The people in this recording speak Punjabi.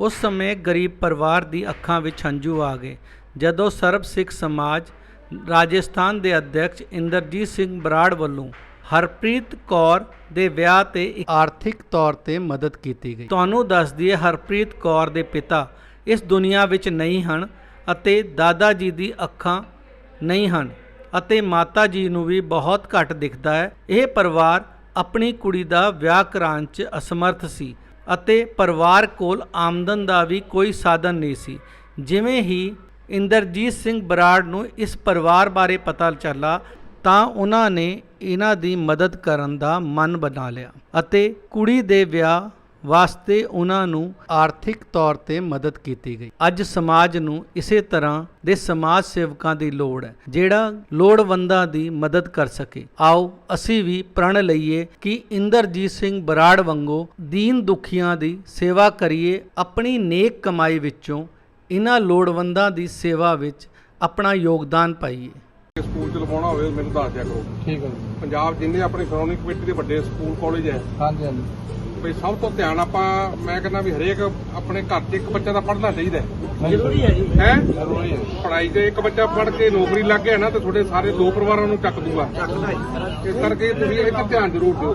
ਉਸ ਸਮੇਂ ਗਰੀਬ ਪਰਿਵਾਰ ਦੀ ਅੱਖਾਂ ਵਿੱਚ ਹੰਝੂ ਆ ਗਏ। ਜਦੋਂ ਸਰਬ ਸਿੱਖ ਸਮਾਜ ਰਾਜਸਥਾਨ ਦੇ ਅਧਿਕਸ਼ ਇੰਦਰਜੀਤ ਸਿੰਘ ਬਰਾੜ ਵੱਲੋਂ ਹਰਪ੍ਰੀਤ ਕੌਰ ਦੇ ਵਿਆਹ ਤੇ ਆਰਥਿਕ ਤੌਰ ਤੇ ਮਦਦ ਕੀਤੀ ਗਈ। ਤੁਹਾਨੂੰ ਦੱਸ ਦਈਏ ਹਰਪ੍ਰੀਤ ਕੌਰ ਦੇ ਪਿਤਾ ਇਸ ਦੁਨੀਆ ਵਿੱਚ ਨਹੀਂ ਹਨ ਅਤੇ ਦਾਦਾ ਜੀ ਦੀ ਅੱਖਾਂ ਨਹੀਂ ਹਨ ਅਤੇ ਮਾਤਾ ਜੀ ਨੂੰ ਵੀ ਬਹੁਤ ਘੱਟ ਦਿਖਦਾ ਹੈ। ਇਹ ਪਰਿਵਾਰ ਆਪਣੀ ਕੁੜੀ ਦਾ ਵਿਆਹ ਕਰਾਉਣ 'ਚ ਅਸਮਰਥ ਸੀ। ਅਤੇ ਪਰਿਵਾਰ ਕੋਲ ਆਮਦਨ ਦਾ ਵੀ ਕੋਈ ਸਾਧਨ ਨਹੀਂ ਸੀ। ਜਿਵੇਂ ਹੀ ਇੰਦਰਜੀਤ ਸਿੰਘ ਬਰਾੜ ਨੂੰ ਇਸ ਪਰਿਵਾਰ ਬਾਰੇ ਪਤਾ ਚੱਲਾ, ਤਾਂ ਉਹਨਾਂ ਨੇ ਇਹਨਾਂ ਦੀ ਮਦਦ ਕਰਨ ਦਾ ਮਨ ਬਣਾ ਲਿਆ ਅਤੇ ਕੁੜੀ ਦੇ ਵਿਆਹ ਵਾਸਤੇ ਉਹਨਾਂ ਨੂੰ ਆਰਥਿਕ ਤੌਰ ਤੇ ਮਦਦ ਕੀਤੀ ਗਈ। ਅੱਜ ਸਮਾਜ ਨੂੰ ਇਸੇ ਤਰ੍ਹਾਂ ਦੇ ਸਮਾਜ ਸੇਵਕਾਂ ਦੀ ਲੋੜ ਹੈ, ਜਿਹੜਾ ਲੋੜਵੰਦਾਂ ਦੀ ਮਦਦ ਕਰ ਸਕੇ। ਆਓ, ਅਸੀਂ ਵੀ ਪ੍ਰਣ ਲਈਏ ਕਿ ਇੰਦਰਜੀਤ ਸਿੰਘ ਬਰਾੜ ਵਾਂਗੂ ਦੀਨ ਦੁਖੀਆਂ ਦੀ ਸੇਵਾ ਕਰੀਏ, ਆਪਣੀ ਨੇਕ ਕਮਾਈ ਵਿੱਚੋਂ ਇਹਨਾਂ ਲੋੜਵੰਦਾਂ ਦੀ ਸੇਵਾ ਵਿੱਚ ਆਪਣਾ ਯੋਗਦਾਨ ਪਾਈਏ। ਸਕੂਲ ਚ ਲਵਾਉਣਾ ਹੋਵੇ ਮੈਨੂੰ ਦੱਸ ਦਿਆ ਕਰੋ। ਠੀਕ ਹੈ ਜੀ। ਪੰਜਾਬ ਜਿੰਨੇ ਆਪਣੇ ਸ਼੍ਰੋਮਣੀ ਕਮੇਟੀ ਦੇ ਵੱਡੇ ਸਕੂਲ ਕਾਲਜ ਹੈ ਹਾਂਜੀ ਹਾਂਜੀ। ਵੀ ਸਭ ਤੋਂ ਧਿਆਨ ਆਪਾਂ ਮੈਂ ਕਹਿੰਦਾ ਵੀ ਹਰੇਕ ਆਪਣੇ ਘਰ 'ਚ ਇੱਕ ਬੱਚਾ ਤਾਂ ਪੜ੍ਹਨਾ ਚਾਹੀਦਾ ਹੈ। ਜ਼ਰੂਰੀ ਹੈ ਜੀ। ਹੈ? ਜ਼ਰੂਰੀ ਹੈ। ਪੜ੍ਹਾਈ 'ਚ ਇੱਕ ਬੱਚਾ ਪੜ੍ਹ ਕੇ ਨੌਕਰੀ ਲੱਗ ਗਿਆ ਨਾ ਤੇ ਤੁਹਾਡੇ ਸਾਰੇ ਦੋ ਪਰਿਵਾਰਾਂ ਨੂੰ ਚੱਕ ਦੂਗਾ। ਇਸ ਕਰਕੇ ਤੁਸੀਂ ਇਹ ਤੇ ਧਿਆਨ ਜ਼ਰੂਰ ਦਿਓ।